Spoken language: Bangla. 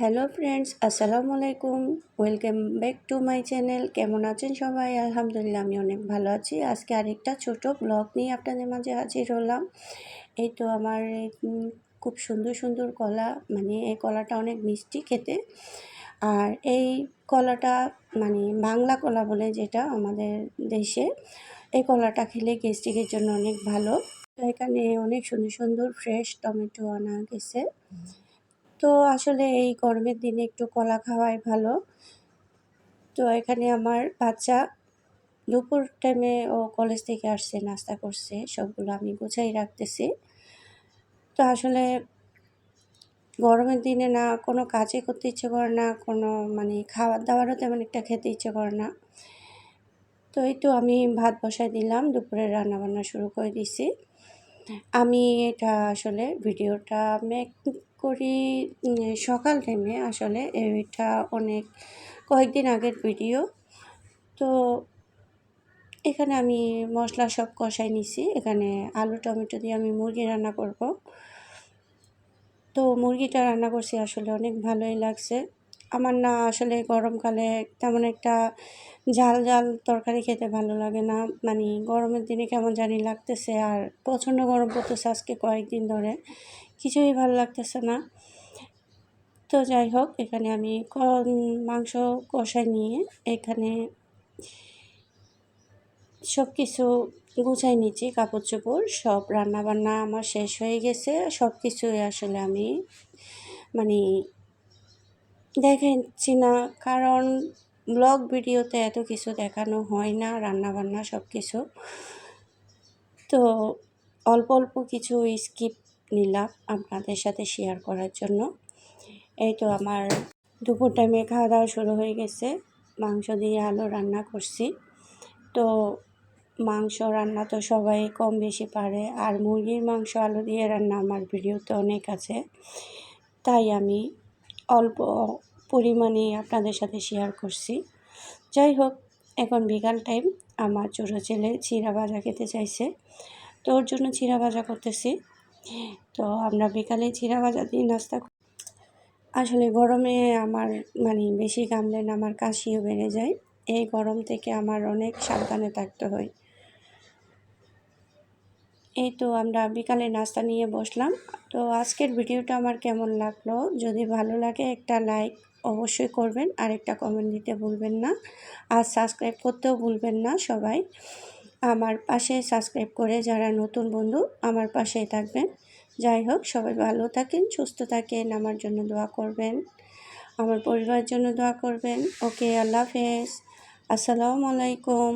হ্যালো ফ্রেন্ডস, আসসালামু আলাইকুম। Welcome back to my channel. কেমন আছেন সবাই? আলহামদুলিল্লাহ, আমি অনেক ভালো আছি। আজকে আরেকটা ছোট ব্লগ নিয়ে আপনাদের মাঝে হাজির হলাম। এই তো আমার খুব সুন্দর সুন্দর কলা মানে এই কলাটা অনেক মিষ্টি খেতে। আর এই কলাটা মানে বাংলা কলা বলে যেটা আমাদের দেশে, এই কলাটা খেলে গ্যাস্ট্রিকের জন্য অনেক ভালো। তো এখানে অনেক সুন্দর সুন্দর ফ্রেশ টমেটো আনা গেছে। তো আসলে এই গরমের দিনে একটু কলা খাওয়াই ভালো। তো এখানে আমার বাচ্চা দুপুর টাইমে ও কলেজ থেকে আসছে, নাস্তা করছে, সবগুলো আমি গুছাই রাখতেছি। তো আসলে গরমের দিনে না কোনো কাজে করতে ইচ্ছে করে না, কোনো মানে খাবার দাবারও তেমন একটা খেতে ইচ্ছে করে না। তো এই তো আমি ভাত বসাই দিলাম, দুপুরে রান্না বান্না শুরু করে দিছি। আমি এটা আসলে ভিডিওটা মেক করি সকাল টাইমে আসলে, এটা অনেক কয়েকদিন আগের ভিডিও তো এখানে আমি মশলা সব কষাই নিছি। এখানে আলু, টমেটো দিয়ে আমি মুরগি রান্না করব। তো মুরগিটা রান্না করছি, আসলে অনেক ভালোই লাগছে। আমার না আসলে গরমকালে তেমন একটা ঝাল ঝাল তরকারি খেতে ভালো লাগে না। মানে গরমের দিনে কেমন জানি লাগতেছে, আর প্রচণ্ড গরম পড়তেছে আজকে কয়েকদিন ধরে। কিছুই ভালো লাগতেছে না। তো যাই হোক, এখানে আমি মাংস কষাই নিয়ে এখানে সব কিছু গুছাই নিচ্ছি কাপড় চোপড় সব রান্নাবান্না আমার শেষ হয়ে গেছে। সব কিছুই আসলে আমি মানে দেখাচ্ছি না, কারণ ব্লগ ভিডিওতে এত কিছু দেখানো হয় না, রান্নাবান্না সব কিছু তো অল্প অল্প কিছু স্কিপ নিলাম আপনাদের সাথে শেয়ার করার জন্য। এই তো আমার দুপুর টাইমে খাওয়া দাওয়া শুরু হয়ে গেছে। মাংস দিয়ে আলু রান্না করছি। তো মাংস রান্না তো সবাই কম বেশি পারে। আর মুরগির মাংস, আলু দিয়ে রান্না আমার ভিডিওতে অনেক আছে। তাই আমি অল্প পরিমাণে আপনাদের সাথে শেয়ার করছি। যাই হোক, এখন বিকাল টাইম আমার ছোটো ছেলে চিরা ভাজা খেতে চাইছে। তো ওর জন্য চিরা ভাজা করতেছি। তো আমরা বিকালে চিরা ভাজা দিয়ে নাস্তা আসলে গরমে আমার মানে বেশি না, আমার কাশিও বেড়ে যায়। এই গরম থেকে আমার অনেক সাবধানে থাকতে হয়। এই তো আমরা বিকালে নাস্তা নিয়ে বসলাম। তো আজকের ভিডিওটা আমার কেমন লাগল? যদি ভালো লাগে একটা লাইক অবশ্যই করবেন আর একটা কমেন্ট দিতে ভুলবেন না। আর সাবস্ক্রাইব করতেও ভুলবেন না সবাই। আমার পাশে সাবস্ক্রাইব করে যারা নতুন বন্ধু, আমার পাশেই থাকবেন। যাই হোক, সবাই ভালো থাকেন, সুস্থ থাকেন, আমার জন্য দোয়া করবেন, আমার পরিবার জন্য দোয়া করবেন। ওকে, আল্লাহ হাফেজ। আসসালামু আলাইকুম।